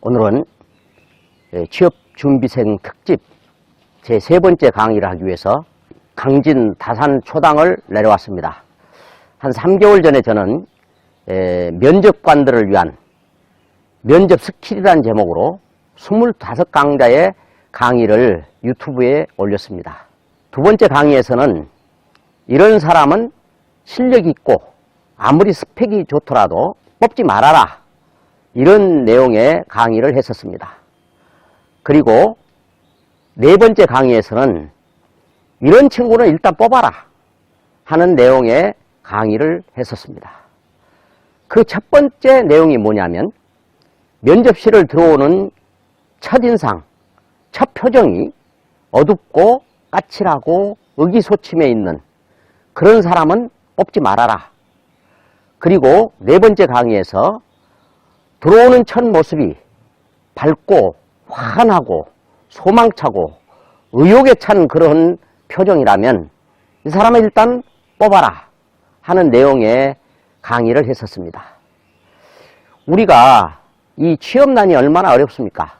오늘은 예, 취업준비생 특집 제 세 번째 강의를 하기 위해서 강진 다산 초당을 내려왔습니다. 한 3개월 전에 저는 에, 면접관들을 위한 면접 스킬이라는 제목으로 25강좌의 강의를 유튜브에 올렸습니다. 두 번째 강의에서는 이런 사람은 실력 있고 아무리 스펙이 좋더라도 뽑지 말아라. 이런 내용의 강의를 했었습니다. 그리고 네 번째 강의에서는 이런 친구는 일단 뽑아라 하는 내용의 강의를 했었습니다. 그 첫 번째 내용이 뭐냐면 면접실을 들어오는 첫인상, 첫 표정이 어둡고 까칠하고 의기소침해 있는 그런 사람은 뽑지 말아라. 그리고 네 번째 강의에서 들어오는 첫 모습이 밝고 환하고 소망차고 의욕에 찬 그런 표정이라면 이 사람을 일단 뽑아라 하는 내용의 강의를 했었습니다. 우리가 이 취업난이 얼마나 어렵습니까?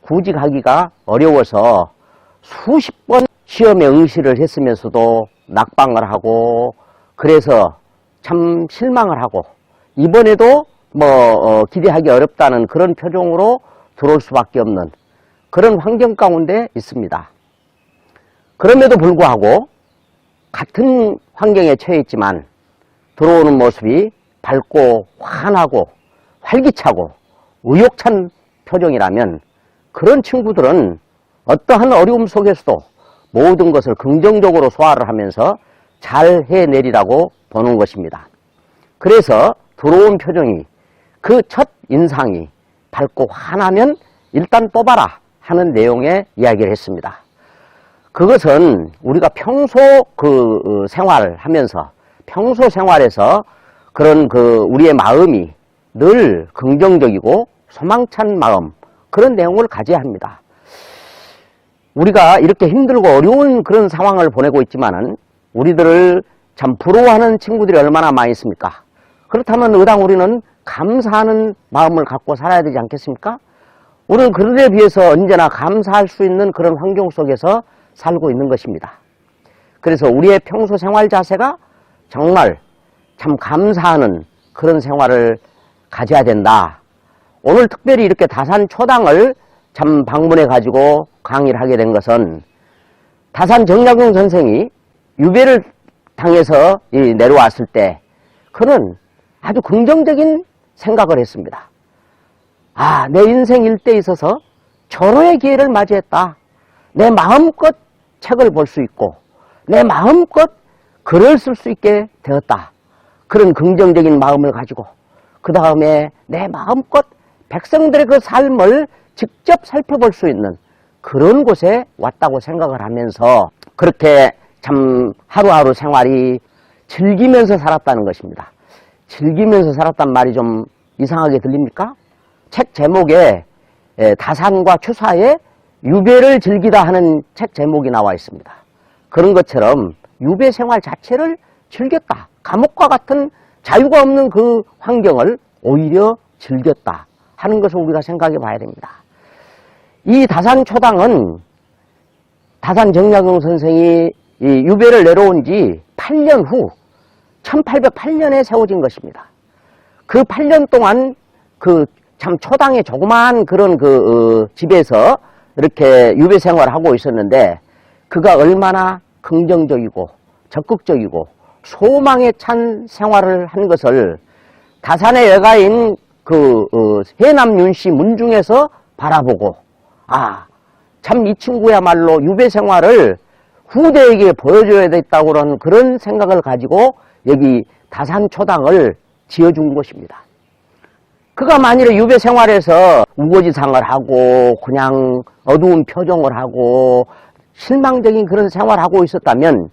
구직하기가 어려워서 수십 번 시험에 응시를 했으면서도 낙방을 하고 그래서 참 실망을 하고 이번에도 뭐 어, 기대하기 어렵다는 그런 표정으로 들어올 수밖에 없는 그런 환경 가운데 있습니다. 그럼에도 불구하고 같은 환경에 처해 있지만 들어오는 모습이 밝고 환하고 활기차고 의욕찬 표정이라면 그런 친구들은 어떠한 어려움 속에서도 모든 것을 긍정적으로 소화를 하면서 잘 해내리라고 보는 것입니다. 그래서 들어온 표정이 그 첫 인상이 밝고 환하면 일단 뽑아라 하는 내용의 이야기를 했습니다. 그것은 우리가 평소 그 어, 생활하면서 평소 생활에서 그런 그 우리의 마음이 늘 긍정적이고 소망찬 마음 그런 내용을 가져야 합니다. 우리가 이렇게 힘들고 어려운 그런 상황을 보내고 있지만은 우리들을 참 부러워하는 친구들이 얼마나 많이 있습니까? 그렇다면 의당 우리는 감사하는 마음을 갖고 살아야 되지 않겠습니까? 우리는 그들에 비해서 언제나 감사할 수 있는 그런 환경 속에서 살고 있는 것입니다. 그래서 우리의 평소 생활 자세가 정말 참 감사하는 그런 생활을 가져야 된다. 오늘 특별히 이렇게 다산 초당을 참 방문해 가지고 강의를 하게 된 것은 다산 정약용 선생이 유배를 당해서 이 내려왔을 때 그는 아주 긍정적인 생각을 했습니다. 아, 내 인생 일대에 있어서 절호의 기회를 맞이했다. 내 마음껏 책을 볼 수 있고 내 마음껏 글을 쓸 수 있게 되었다. 그런 긍정적인 마음을 가지고 그 다음에 내 마음껏 백성들의 그 삶을 직접 살펴볼 수 있는 그런 곳에 왔다고 생각을 하면서 그렇게 참 하루하루 생활이 즐기면서 살았다는 것입니다. 즐기면서 살았단 말이 좀 이상하게 들립니까? 책 제목에 에, 다산과 추사에 유배를 즐기다 하는 책 제목이 나와 있습니다. 그런 것처럼 유배 생활 자체를 즐겼다. 감옥과 같은 자유가 없는 그 환경을 오히려 즐겼다 하는 것을 우리가 생각해 봐야 됩니다. 이 다산 초당은 다산 정약용 선생이 이 유배를 내려온 지 8년 후 1808년에 세워진 것입니다. 그 8년 동안 그 참 초당의 조그마한 그런 그 어, 집에서 이렇게 유배 생활을 하고 있었는데 그가 얼마나 긍정적이고 적극적이고 소망에 찬 생활을 한 것을 다산의 여가인 그 어, 해남 윤씨 문중에서 바라보고 아 참 이 친구야말로 유배 생활을 후대에게 보여줘야 됐다고 그런 그런 생각을 가지고 여기 다산 초당을 지어준 것입니다. 그가 만일에 유배 생활에서 우거지상을 하고 그냥 어두운 표정을 하고 실망적인 그런 생활을 하고 있었다면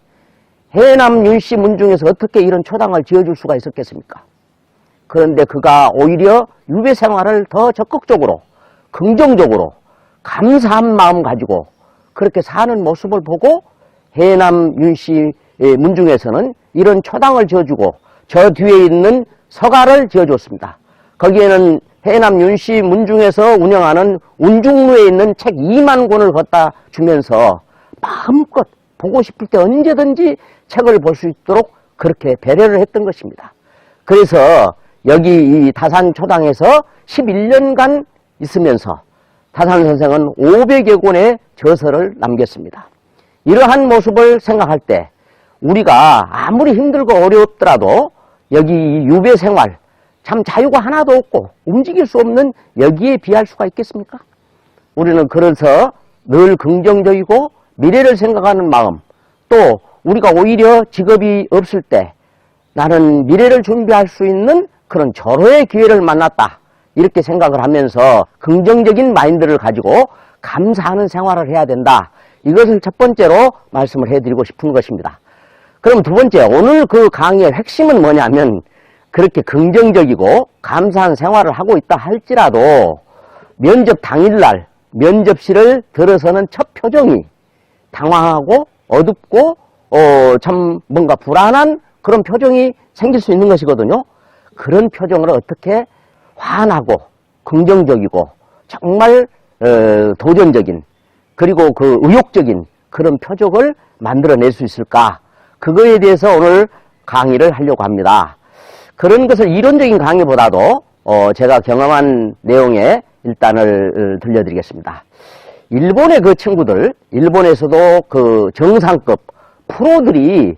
해남 윤씨 문중에서 어떻게 이런 초당을 지어줄 수가 있었겠습니까? 그런데 그가 오히려 유배 생활을 더 적극적으로 긍정적으로 감사한 마음 가지고 그렇게 사는 모습을 보고 해남 윤씨 문중에서는 이런 초당을 지어주고 저 뒤에 있는 서가를 지어줬습니다. 거기에는 해남 윤씨 문중에서 운영하는 운중루에 있는 책 2만 권을 갖다 주면서 마음껏 보고 싶을 때 언제든지 책을 볼 수 있도록 그렇게 배려를 했던 것입니다. 그래서 여기 이 다산 초당에서 11년간 있으면서 다산 선생은 500여 권의 저서를 남겼습니다. 이러한 모습을 생각할 때 우리가 아무리 힘들고 어려웠더라도 여기 이 유배 생활 참 자유가 하나도 없고 움직일 수 없는 여기에 비할 수가 있겠습니까? 우리는 그래서 늘 긍정적이고 미래를 생각하는 마음 또 우리가 오히려 직업이 없을 때 나는 미래를 준비할 수 있는 그런 절호의 기회를 만났다. 이렇게 생각을 하면서 긍정적인 마인드를 가지고 감사하는 생활을 해야 된다. 이것을 첫 번째로 말씀을 해드리고 싶은 것입니다. 그럼 두 번째, 오늘 그 강의의 핵심은 뭐냐면 그렇게 긍정적이고 감사한 생활을 하고 있다 할지라도 면접 당일날 면접실을 들어서는 첫 표정이 당황하고 어둡고 어, 참 뭔가 불안한 그런 표정이 생길 수 있는 것이거든요. 그런 표정을 어떻게 환하고 긍정적이고 정말 어, 도전적인 그리고 그 의욕적인 그런 표적을 만들어낼 수 있을까? 그거에 대해서 오늘 강의를 하려고 합니다. 그런 것을 이론적인 강의보다도 어, 제가 경험한 내용에 일단을 어, 들려드리겠습니다. 일본의 그 친구들, 일본에서도 그 정상급 프로들이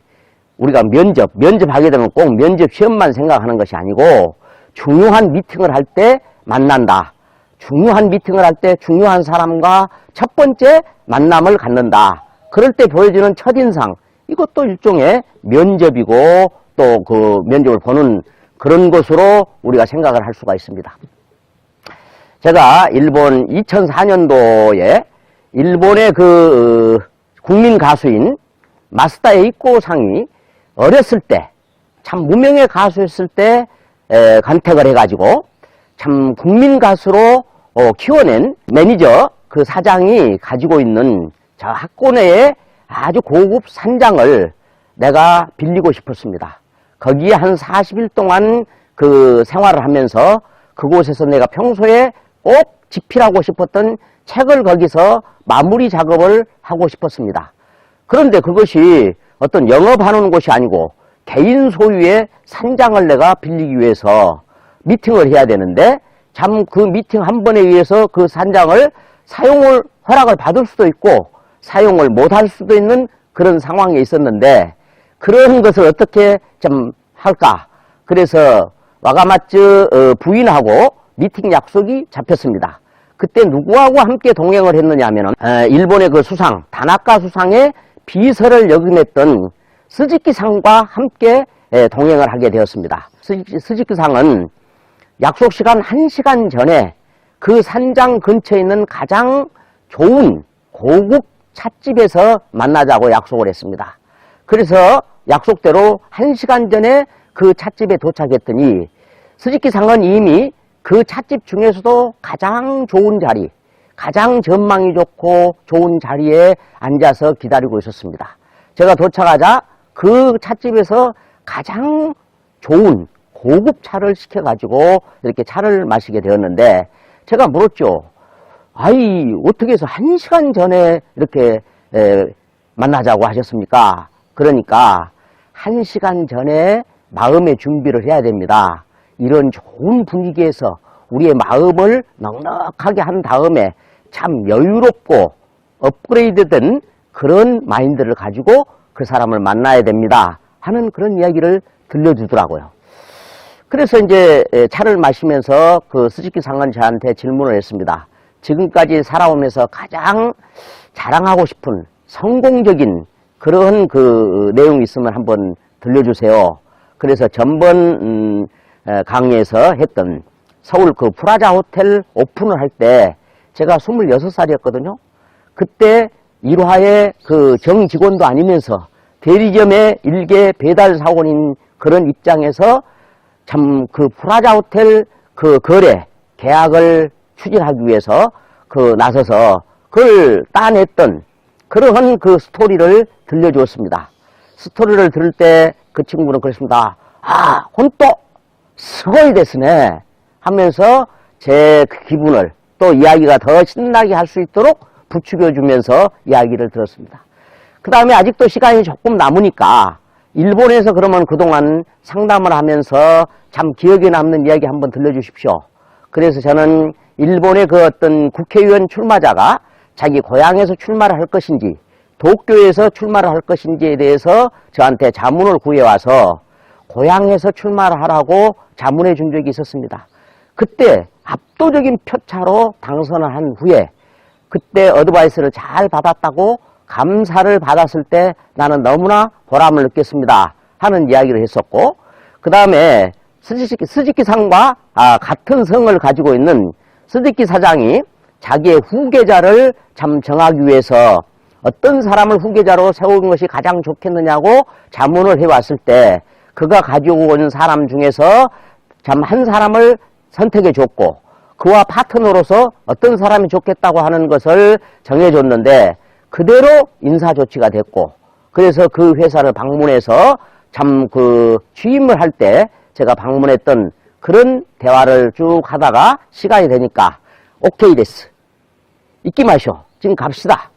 우리가 면접, 면접하게 되면 꼭 면접 시험만 생각하는 것이 아니고 중요한 미팅을 할 때 만난다. 중요한 미팅을 할 때 중요한 사람과 첫 번째 만남을 갖는다. 그럴 때 보여주는 첫인상, 이것도 일종의 면접이고 또 그 면접을 보는 그런 것으로 우리가 생각을 할 수가 있습니다. 제가 일본 2004년도에 일본의 그 어, 국민 가수인 마스다 에이코 상이 어렸을 때 참 무명의 가수였을 때 에, 간택을 해가지고 참 국민 가수로 어, 키워낸 매니저 그 사장이 가지고 있는 저 학고내의 아주 고급 산장을 내가 빌리고 싶었습니다. 거기에 한 40일 동안 그 생활을 하면서 그곳에서 내가 평소에 꼭 집필하고 싶었던 책을 거기서 마무리 작업을 하고 싶었습니다. 그런데 그것이 어떤 영업하는 곳이 아니고 개인 소유의 산장을 내가 빌리기 위해서 미팅을 해야 되는데 참 그 미팅 한 번에 의해서 그 산장을 사용을 허락을 받을 수도 있고 사용을 못할 수도 있는 그런 상황에 있었는데 그런 것을 어떻게 좀 할까 그래서 와가마츠 어, 부인하고 미팅 약속이 잡혔습니다. 그때 누구하고 함께 동행을 했느냐 하면은 어, 일본의 그 수상 다나카 수상의 비서를 역임했던 스즈키 상과 함께 에, 동행을 하게 되었습니다. 스즈키, 스즈키 상은 약속 시간 1시간 전에 그 산장 근처에 있는 가장 좋은 고급 찻집에서 만나자고 약속을 했습니다. 그래서 약속대로 1시간 전에 그 찻집에 도착했더니 스즈키 상은 이미 그 찻집 중에서도 가장 좋은 자리, 가장 전망이 좋고 좋은 자리에 앉아서 기다리고 있었습니다. 제가 도착하자 그 찻집에서 가장 좋은 고급 차를 시켜가지고 이렇게 차를 마시게 되었는데 제가 물었죠. 아이, 어떻게 해서 한 시간 전에 이렇게 에, 만나자고 하셨습니까? 그러니까 한 시간 전에 마음의 준비를 해야 됩니다. 이런 좋은 분위기에서 우리의 마음을 넉넉하게 한 다음에 참 여유롭고 업그레이드된 그런 마인드를 가지고 그 사람을 만나야 됩니다. 하는 그런 이야기를 들려주더라고요. 그래서 이제 차를 마시면서 그 스즈키 상은 저한테 질문을 했습니다. 지금까지 살아오면서 가장 자랑하고 싶은 성공적인 그런 그 내용이 있으면 한번 들려주세요. 그래서 전번 음, 강의에서 했던 서울 그 프라자 호텔 오픈을 할 때 제가 26살이었거든요. 그때 일화의 그 정직원도 아니면서 대리점의 일개 배달 사원인 그런 입장에서 참 그 프라자 호텔 그 거래 계약을 추진하기 위해서 그 나서서 그걸 따냈던 그러한 그 스토리를 들려주었습니다. 스토리를 들을 때 그 친구는 그랬습니다. 아, 혼또 스거이 됐으네 하면서 제그 기분을 또 이야기가 더 신나게 할 수 있도록 부추겨주면서 이야기를 들었습니다. 그 다음에 아직도 시간이 조금 남으니까 일본에서 그러면 그동안 상담을 하면서 참 기억에 남는 이야기 한번 들려주십시오. 그래서 저는 일본의 그 어떤 국회의원 출마자가 자기 고향에서 출마를 할 것인지 도쿄에서 출마를 할 것인지에 대해서 저한테 자문을 구해와서 고향에서 출마를 하라고 자문해 준 적이 있었습니다. 그때 압도적인 표차로 당선을 한 후에 그때 어드바이스를 잘 받았다고 감사를 받았을 때 나는 너무나 보람을 느꼈습니다. 하는 이야기를 했었고, 그 다음에 스즈키, 스즈키 상과 아, 같은 성을 가지고 있는 스즈키 사장이 자기의 후계자를 참 정하기 위해서 어떤 사람을 후계자로 세우는 것이 가장 좋겠느냐고 자문을 해왔을 때 그가 가지고 온 사람 중에서 참 한 사람을 선택해 줬고 그와 파트너로서 어떤 사람이 좋겠다고 하는 것을 정해줬는데 그대로 인사 조치가 됐고 그래서 그 회사를 방문해서 참 그 취임을 할 때 제가 방문했던 그런 대화를 쭉 하다가 시간이 되니까 오케이 됐어. 잊기 마셔. 지금 갑시다.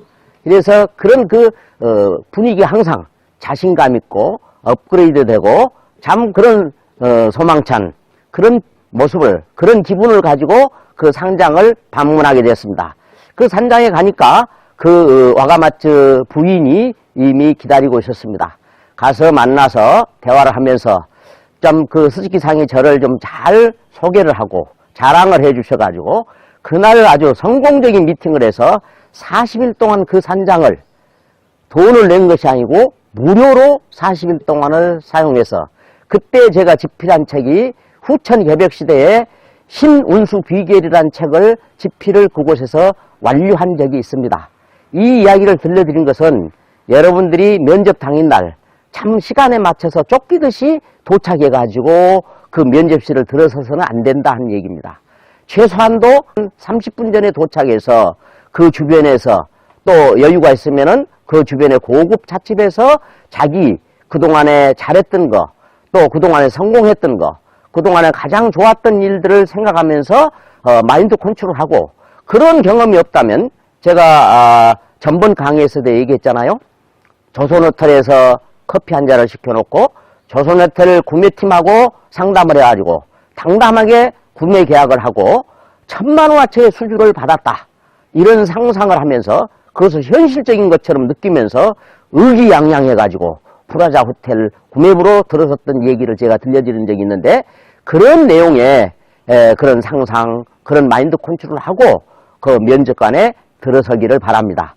그래서 그런 그 어, 분위기 항상 자신감 있고 업그레이드 되고 참 그런 어, 소망찬 그런 모습을 그런 기분을 가지고 그 상장을 방문하게 되었습니다. 그 산장에 가니까 그 어, 와가마츠 부인이 이미 기다리고 있었습니다. 가서 만나서 대화를 하면서 좀 그 스즈키 상이 저를 좀 잘 소개를 하고 자랑을 해 주셔가지고 그날 아주 성공적인 미팅을 해서 40일 동안 그 산장을 돈을 낸 것이 아니고 무료로 40일 동안을 사용해서 그때 제가 집필한 책이 후천 개벽 시대의 신운수 비결이라는 책을 집필을 그곳에서 완료한 적이 있습니다. 이 이야기를 들려드린 것은 여러분들이 면접 당일 날 참 시간에 맞춰서 쫓기듯이 도착해가지고 그 면접실을 들어서서는 안 된다 하는 얘기입니다. 최소한도 30분 전에 도착해서 그 주변에서 또 여유가 있으면은 그 주변에 고급 찻집에서 자기 그동안에 잘했던 거, 또 그동안에 성공했던 거, 그동안에 가장 좋았던 일들을 생각하면서 어, 마인드 컨트롤 하고 그런 경험이 없다면 제가 아, 전번 강의에서도 얘기했잖아요. 조선호텔에서 커피 한 잔을 시켜놓고 조선호텔 구매팀하고 상담을 해가지고 당당하게 구매 계약을 하고 천만 원어치의 수주를 받았다. 이런 상상을 하면서 그것을 현실적인 것처럼 느끼면서 의기양양해가지고 프라자 호텔 구매부로 들어섰던 얘기를 제가 들려드린 적이 있는데 그런 내용의 에, 그런 상상, 그런 마인드 컨트롤을 하고 그 면접관에 들어서기를 바랍니다.